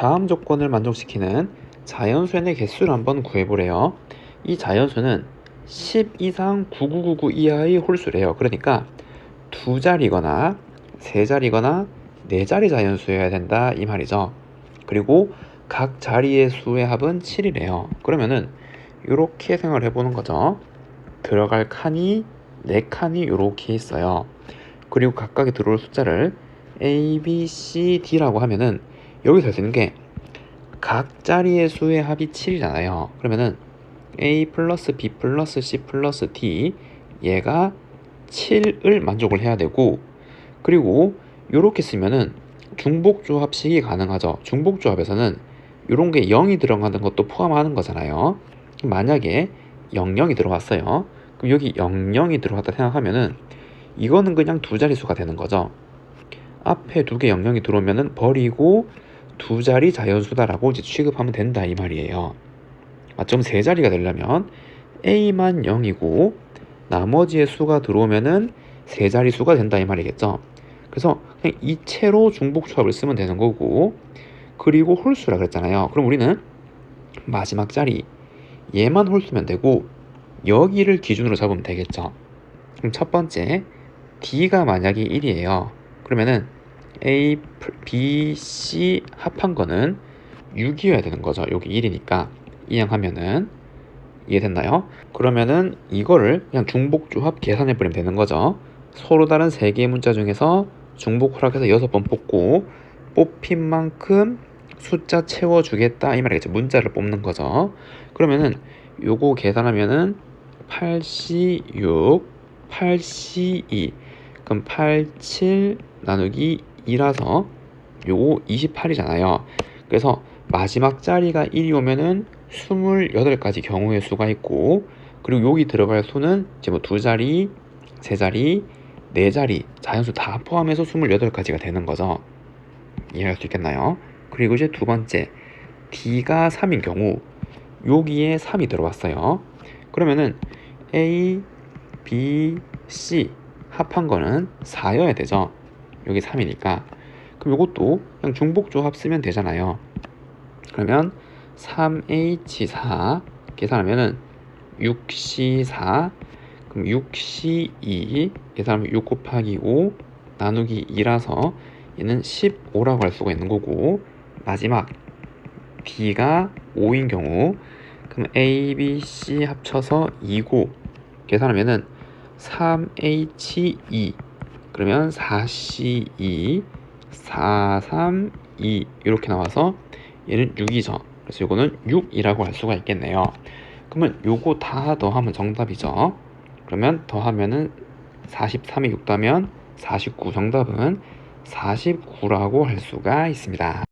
다음 조건을 만족시키는 자연수의 개수를 한번 구해보래요. 이 자연수는 10 이상 9999 이하의 홀수래요. 그러니까 두 자리거나 세 자리거나 네 자리 자연수여야 된다 이 말이죠. 그리고 각 자리의 수의 합은 7이래요. 그러면은 이렇게 생각을 해보는 거죠. 들어갈 칸이 네 칸이 이렇게 있어요. 그리고 각각에 들어올 숫자를 A, B, C, D라고 하면은 여기서 있는 게 각 자리의 수의 합이 7이잖아요. 그러면은 A 플러스 B 플러스 C 플러스 D 얘가 7을 만족을 해야 되고 그리고 이렇게 쓰면은 중복조합식이 가능하죠. 중복조합에서는 이런 게 0이 들어가는 것도 포함하는 거잖아요. 만약에 00이 들어갔어요. 그럼 여기 00이 들어갔다 생각하면은 이거는 그냥 두 자릿수가 되는 거죠. 앞에 두 개 00이 들어오면은 버리고 두 자리 자연수다라고 이제 취급하면 된다 이 말이에요. 맞점 세 자리가 되려면 A만 0이고 나머지의 수가 들어오면은 세 자리 수가 된다 이 말이겠죠. 그래서 그냥 이 채로 중복 조합을 쓰면 되는 거고 그리고 홀수라 그랬잖아요. 그럼 우리는 마지막 자리 얘만 홀수면 되고 여기를 기준으로 잡으면 되겠죠. 그럼 첫 번째 D가 만약에 1이에요. 그러면은 A, B, C 합한 거는 6이어야 되는 거죠. 여기 1이니까 이항하면은 이해됐나요? 그러면은 이거를 그냥 중복조합 계산해 버리면 되는 거죠. 서로 다른 세 개의 문자 중에서 중복 허락해서 여섯 번 뽑고 뽑힌 만큼 숫자 채워주겠다 이 말이겠죠. 문자를 뽑는 거죠. 그러면은 요거 계산하면은 8C6, 8C2 그럼 87 나누기 2라서 요거 28이잖아요. 그래서 마지막 자리가 1이 오면은 28가지 경우의 수가 있고 그리고 여기 들어갈 수는 이제 뭐 두 자리, 세 자리, 네 자리 자연수 다 포함해서 28가지가 되는 거죠. 이해할 수 있겠나요? 그리고 이제 두 번째 D가 3인 경우 여기에 3이 들어왔어요. 그러면은 A, B, C 합한 거는 4여야 되죠. 여기 3이니까. 그럼 이것도 그냥 중복조합 쓰면 되잖아요. 그러면 3H4 계산하면은 6C4 그럼 6C2 계산하면 6 곱하기 5 나누기 2라서 얘는 15라고 할 수가 있는 거고 마지막 D가 5인 경우 그럼 A, B, C 합쳐서 2고 계산하면은 3H2 그러면 4C2 4, 3, 2 이렇게 나와서 얘는 6이죠. 그래서 이거는 6이라고 할 수가 있겠네요. 그러면 요거 다 더하면 정답이죠. 그러면 더하면은 43에 6 더하면 49 정답은 49라고 할 수가 있습니다.